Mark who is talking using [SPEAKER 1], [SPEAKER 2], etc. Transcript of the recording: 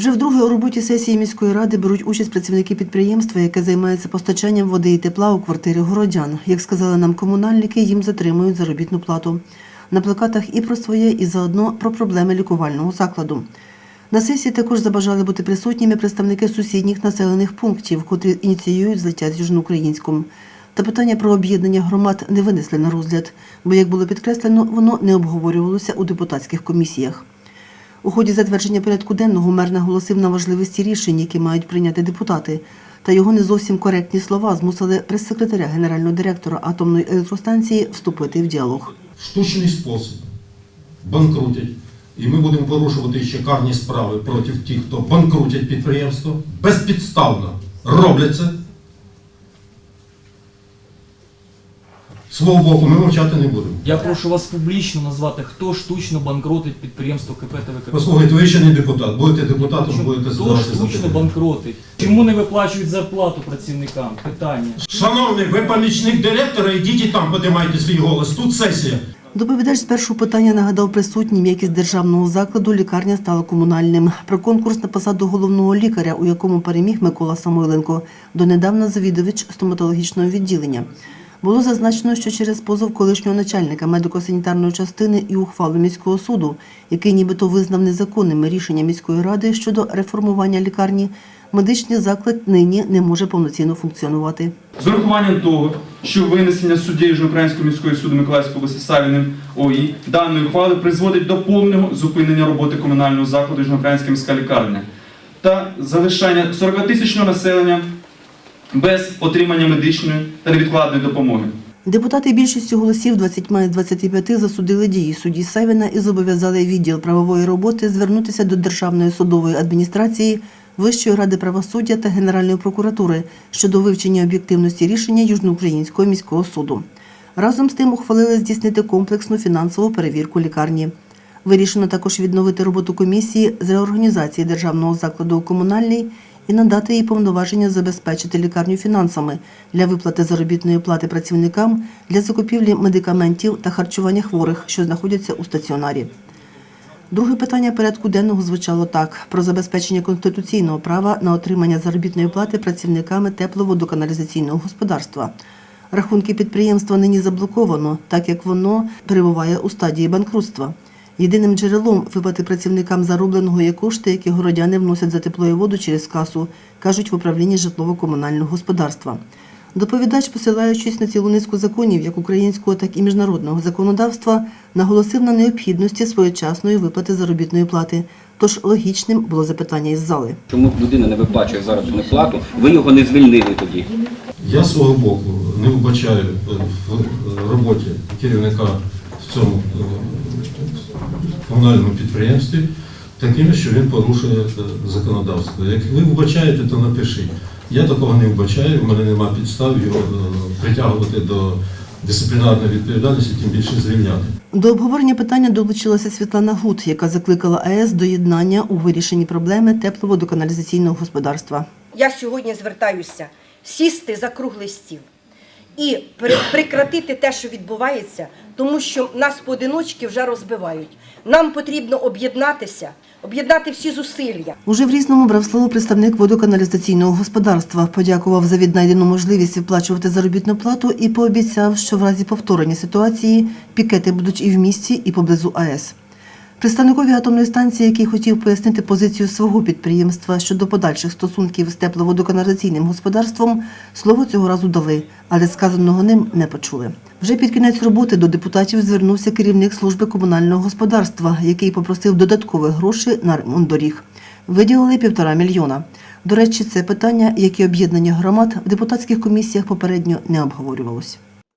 [SPEAKER 1] Вже вдруге у роботі сесії міської ради беруть участь працівники підприємства, яке займається постачанням води і тепла у квартири городян. Як сказали нам комунальники, їм затримують заробітну плату. На плакатах і про своє, і заодно про проблеми лікувального закладу. На сесії також забажали бути присутніми представники сусідніх населених пунктів, котрі ініціюють злиття з Южноукраїнськом. Та питання про об'єднання громад не винесли на розгляд, бо, як було підкреслено, воно не обговорювалося у депутатських комісіях. У ході затвердження порядку денного мер наголосив на важливості рішень, які мають прийняти депутати. Та його не зовсім коректні слова змусили прес-секретаря генерального директора атомної електростанції вступити в діалог.
[SPEAKER 2] штучний спосіб банкрутять. І ми будемо порушувати ще карні справи проти тих, хто банкрутять підприємство, безпідставно роблять це. Свого боку, ми мовчати не будемо.
[SPEAKER 3] Я прошу вас публічно назвати, хто штучно банкротить підприємство КП ТВК.
[SPEAKER 2] Послухайте, ви ще не депутат. Будете депутатом,
[SPEAKER 3] Що-
[SPEAKER 2] будете
[SPEAKER 3] Хто
[SPEAKER 2] задавати
[SPEAKER 3] штучно
[SPEAKER 2] запитання.
[SPEAKER 3] банкротить? Чому не виплачують зарплату працівникам? Питання.
[SPEAKER 2] Шановний, ви помічник директора, ідіть і там подимайте свій голос. Тут сесія.
[SPEAKER 1] Доповідач з першого питання нагадав присутнім, як із державного закладу лікарня стала комунальним. Про конкурс на посаду головного лікаря, у якому переміг Микола Самойленко, донедавна завідувач стоматологічного відділення. Було зазначено, що через позов колишнього начальника медико-санітарної частини і ухвалу міського суду, який нібито визнав незаконними рішення міської ради щодо реформування лікарні, медичний заклад нині не може повноцінно функціонувати.
[SPEAKER 4] З урахуванням того, що винесення суддєю Жовкранського міського суду Миколаївської області Савіним ОІ даної ухвали призводить до повного зупинення роботи комунального закладу Жовкранська міська лікарня та залишання 40-тисячного населення без отримання медичної та невідкладної допомоги.
[SPEAKER 1] Депутати більшістю голосів 20 з 25 засудили дії судді Савіна і зобов'язали відділ правової роботи звернутися до Державної судової адміністрації, Вищої ради правосуддя та Генеральної прокуратури щодо вивчення об'єктивності рішення Южноукраїнського міського суду. Разом з тим ухвалили здійснити комплексну фінансову перевірку лікарні. Вирішено також відновити роботу комісії з реорганізації державного закладу у комунальний і надати їй повноваження забезпечити лікарню фінансами для виплати заробітної плати працівникам для закупівлі медикаментів та харчування хворих, що знаходяться у стаціонарі. Друге питання порядку денного звучало так: про забезпечення конституційного права на отримання заробітної плати працівниками тепловодоканалізаційного господарства. Рахунки підприємства нині заблоковано, так як воно перебуває у стадії банкрутства. Єдиним джерелом виплати працівникам заробленого є кошти, які городяни вносять за тепло і воду через касу, кажуть в управлінні житлово-комунального господарства. Доповідач, посилаючись на цілу низку законів, як українського, так і міжнародного законодавства, наголосив на необхідності своєчасної виплати заробітної плати. Тож логічним було запитання із зали.
[SPEAKER 5] Чому людина не виплачує заробітну плату? Ви його не звільнили тоді.
[SPEAKER 2] Я свого боку не вбачаю е, в е, роботі керівника в цьому е, комунальному підприємстві таким, що він порушує е, законодавство. Як ви вбачаєте, то напишіть. Я такого не вбачаю, в мене немає підстав його е, притягувати до дисциплінарної відповідальності, тим більше звільняти.
[SPEAKER 1] До обговорення питання долучилася Світлана Гуд, яка закликала АЕС до єднання у вирішенні проблеми тепловодоканалізаційного господарства.
[SPEAKER 6] я сьогодні звертаюся сісти за круглий стіл і прекратити те, що відбувається, тому що нас поодиночки вже розбивають. Нам потрібно об'єднатися, об'єднати всі зусилля.
[SPEAKER 1] Уже в різному брав слово представник водоканалізаційного господарства. Подякував за віднайдену можливість виплачувати заробітну плату і пообіцяв, що в разі повторення ситуації пікети будуть і в місті, і поблизу АЕС. Представникові атомної станції, який хотів пояснити позицію свого підприємства щодо подальших стосунків з тепловодоканалізаційним господарством, слово цього разу дали, але сказаного ним не почули. Вже під кінець роботи до депутатів звернувся керівник служби комунального господарства, який попросив додаткових грошей на ремонт доріг. Виділили півтора мільйона. До речі, це питання, як і об'єднання громад, в депутатських комісіях попередньо не обговорювалось.